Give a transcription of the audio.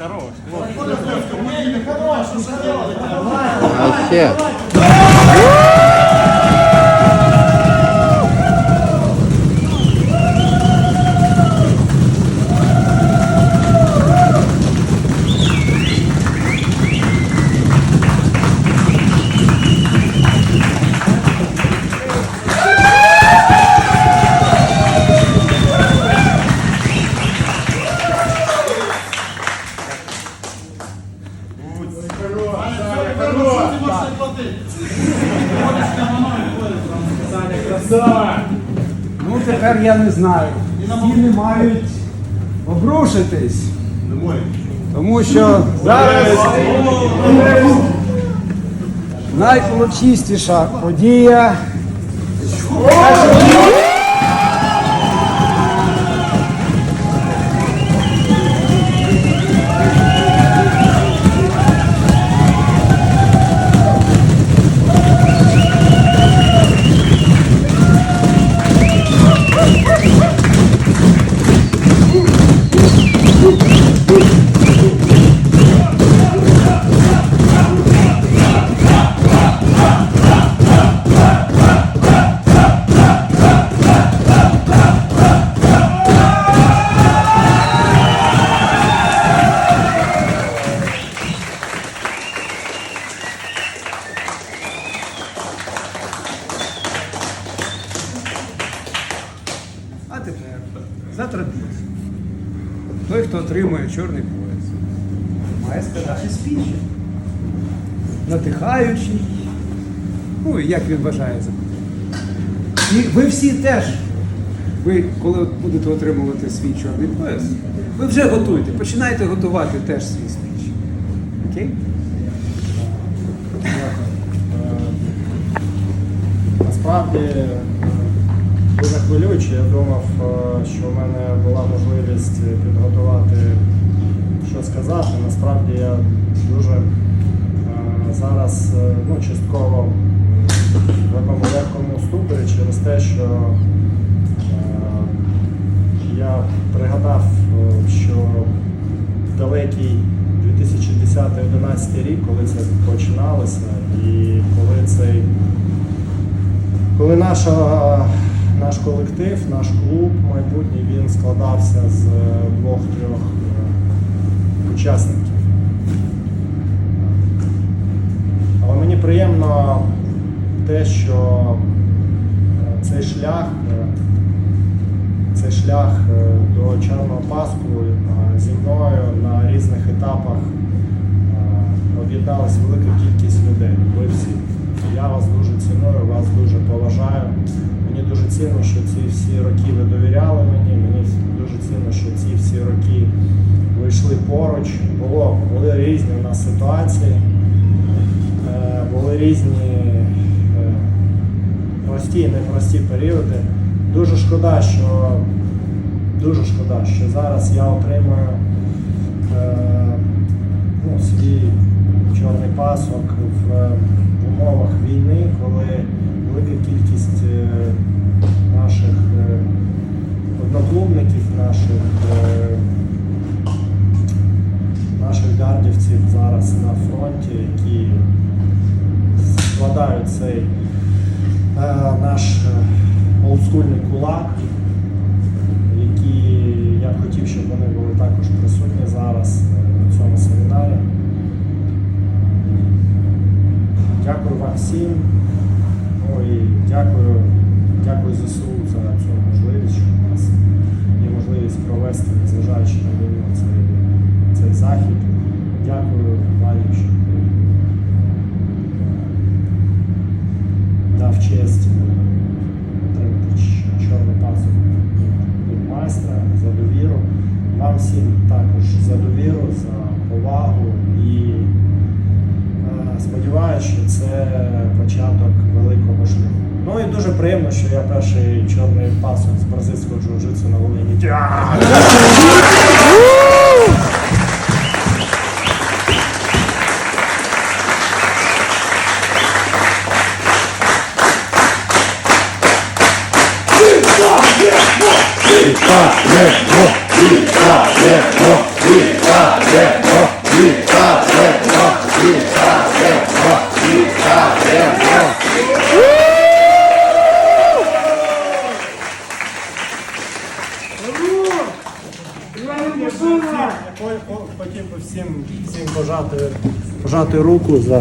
хорош. Вообще. Ну тепер я не знаю. Стіни мають обрушитись. Тому що зараз найплочистіша подія. За традицією. Той, хто отримує чорний пояс, має сказати спіч. Надихаючий. Ну, як він вважає за. І ви всі теж, ви коли будете отримувати свій чорний пояс, ви вже готуєте, починайте готувати теж свій спіч. Окей? Насправді хвилююче. Я думав, е, що в мене була можливість підготувати, що сказати. Насправді я дуже е, зараз е, ну, частково в такому легкому ступорі через те, що я пригадав, що далекий 2010-2011 рік, коли це починалося, і коли цей коли наша, наш колектив, наш клуб майбутній, він складався з двох-трьох е, учасників. Але мені приємно те, що е, цей шлях, е, цей шлях е, до Чорного Пасху е, зі мною на різних етапах е, об'єдналася велика кількість цінно, що ці всі роки ви довіряли мені. Мені дуже цінно, що ці всі роки ви йшли поруч. Було, були різні у нас ситуації, е, були різні е, прості і непрості періоди. Дуже шкода, що дуже шкода, що зараз я отримую е, ну, свій чорний пасок в, в умовах війни, коли велика кількість е, наших е, одноклубників, наших, е, наших гардівців зараз на фронті, які цей е, наш е, олдскульний кулак, які я б хотів, щоб вони були також присутні зараз е, на цьому семінарі. Дякую вам всім. Ну і дякую, дякую ЗСУ за цю можливість, що у нас є можливість провести, незважаючи на війну, цей, цей захід. Дякую, Валю, що ти дав честь отримати чорний пасок від майстра за довіру. Вам всім також за довіру, за повагу і Е, Сподіваюся, що це початок великого шляху. Ну і дуже приємно, що я перший чорний пасок з бразильського джиу-джитсу на Волині. Вітаємо! Вітаємо! Вітаємо! Вітаємо! Вітаємо! Вітаємо! Хотів би всім всім пожати, пожати руку за.